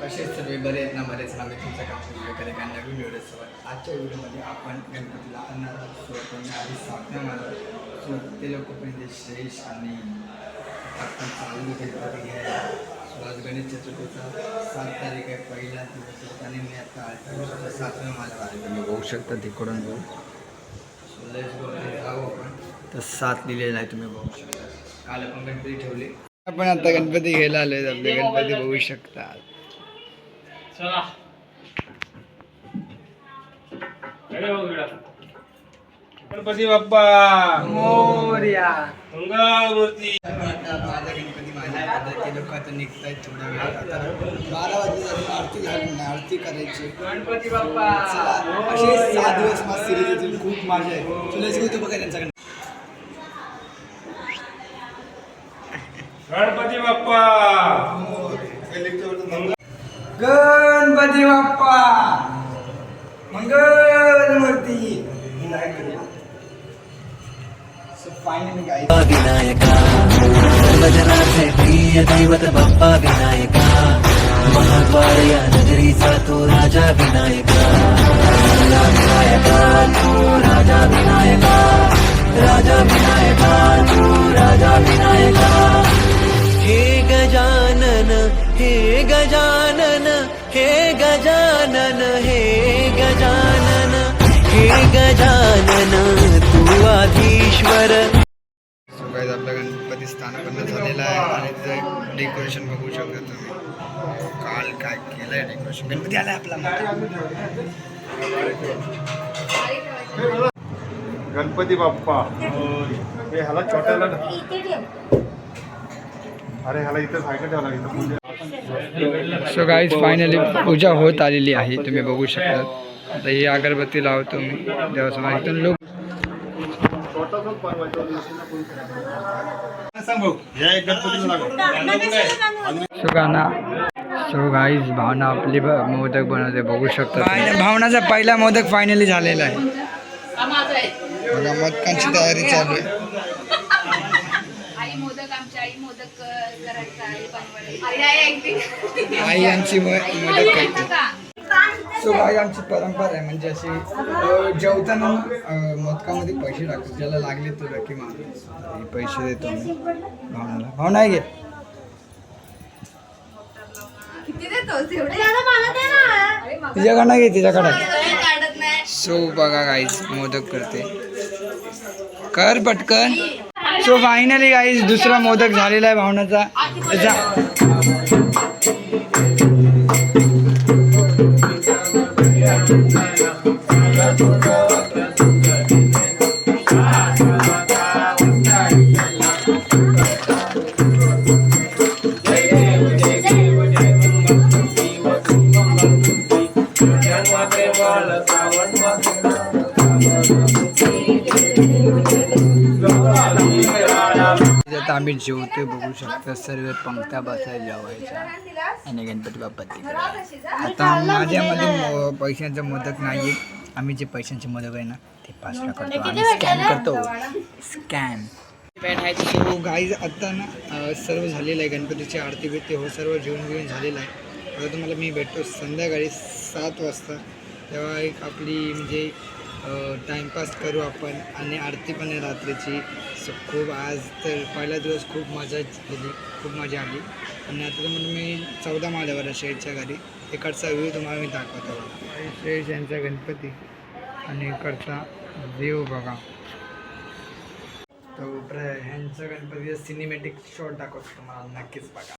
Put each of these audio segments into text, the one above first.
कसे सर्व बरे आहेत ना? बरेच ना मी तुमचा काम वगैरे काय नवीन व्हिडिओसोबत आजच्या व्हिडिओमध्ये आपण गणपतीला आणणार आहोत सुरुवात आधी सातव्या मला सुरुवात ते लोक म्हणजे श्रेष आणि आपण चालू गणपती घ्यायला. सो आज गणेश चतुर्थीचा सात तारीख आहे. पहिला दिवस आणि मी आता आठ सातव्या माझ्या आले तुम्ही बघू शकता तिकडून बघू सो लेट्स गो जाऊ आपण. तर सात लिहिलेलं आहे. तुम्ही बघू शकता. काल आपण गणपती ठेवले. आपण आता गणपती घ्यायला आलोय. आपले गणपती बघू शकता. चला. हो. गणपती बाप्पा. मोर्या. मंगळ मूर्ती माझा गणपती माझ्या ते लोक आता निघतायत थोड्या वेळात आता बारा वाजले आरती घालून आरती करायची गणपती चला असे सहा दिवस मस्त सिरीज येतील. खूप मजा आहे. तुला घेतो बघा त्यांचा गणपती बाप्पा. दैवत बाप्पा विनायका। महाद्वार या नगरीचा तो राजा विनायका। विनायका तू राजा विनायका राजा विनायका तू राजा विनायका हे गजानन हे गजानन हे गजानन हे गजानन हे गजानन, तू आधीश्वर। सो स्थानपन्न झालेलं आहे आणि तिचं डेकोरेशन बघू शकता तुम्ही. काल काय केलं आहे डेकोरेशन गणपती आलाय आपला. गणपती बाप्पा. हे ह्याला छोट्याला अरे ह्याला इथं सायकल ठेवा लागेल. सो गाईज फायनली पूजा होत आलेली आहे. तुम्ही बघू शकता. आता ही अगरबत्ती लावतो मी. देवासमोर इथून लोक हे गणपती सो गाणा सो गाईज भावना आपली मोदक बनवते बघू शकता भावनाचा पहिला मोदक फायनली झालेला आहे. बघा मोदकांची तयारी चालू आहे. आई मोदक आमच्या आई मोदक अ, करायचा आई बनवायची आई आमची मो- मोदक करते. सो आमची परंपरा आहे. म्हणजे अशी जेवताना मोदकामध्ये पैसे टाकतो. ज्याला लागले तो लकी हे पैसे देतो आम्ही. भावनाला. भावना आहे घे. तिच्याकडनं घे तिच्याकडं. नाही. सो बघा गाईज मोदक करते. कर पटकन. सो फायनली गाईज दुसरा मोदक झालेला आहे भावनाचा. आम्ही जेवतोय बघू शकतो सर्व पंक्त्या बसाय जेवायच्या आणि गणपती बाप्पा आता माझ्यामध्ये पैशांचं मदत नाही आहे आम्ही जे पैशांचे मदत आहे ना ते पाचला करतो. आम्ही स्कॅन करतो. स्कॅन. सो गाईज आत्ता ना सर्व झालेलं आहे. गणपतीची आरती बिरती हो सर्व जेवण बिवून झालेलं आहे. आता तुम्हाला मी भेटतो संध्याकाळी सात वाजता. तेव्हा एक आपली म्हणजे टाईमपास करू आपण आणि आरती पण आहे रात्रीची. सो खूप आज तर पहिला दिवस खूप मजा केली खूप मजा आली. आणि आता तर मी चौदा माळ्यावर आहे घरी. इकडचा व्ह्यू तुम्हाला मी दाखवतो शेठ यांचा गणपती आणि इकडचा व्ह्यू बघा. तो प्र ह्यांचा गणपती सिनेमॅटिक शॉट दाखवतो तुम्हाला नक्कीच बघा.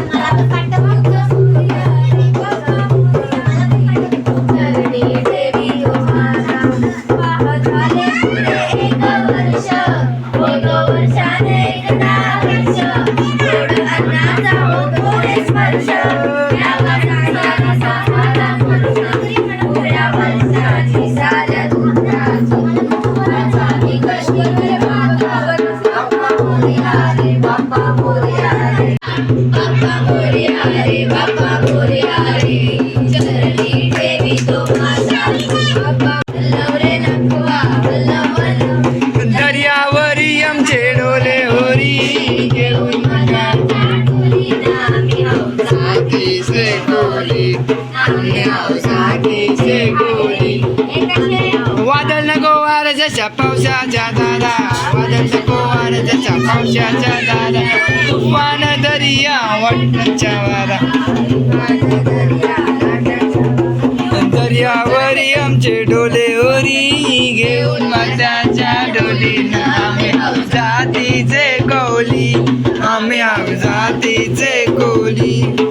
रे बापा मोर्या रे चरणी ठेवी तो माझा. बापा लवरे नकवा वादळ नको वारजशा पावसाच्या दादा. वादळ नको त्याच्या पावसाच्या दारा तुफान दर्या वाटण्याच्या वारा दर्यावरी आमचे डोले डोलेवरी घेऊन माझ्याच्या डोली आम्ही जातीचे कोली आम्ही जातीचे कोली.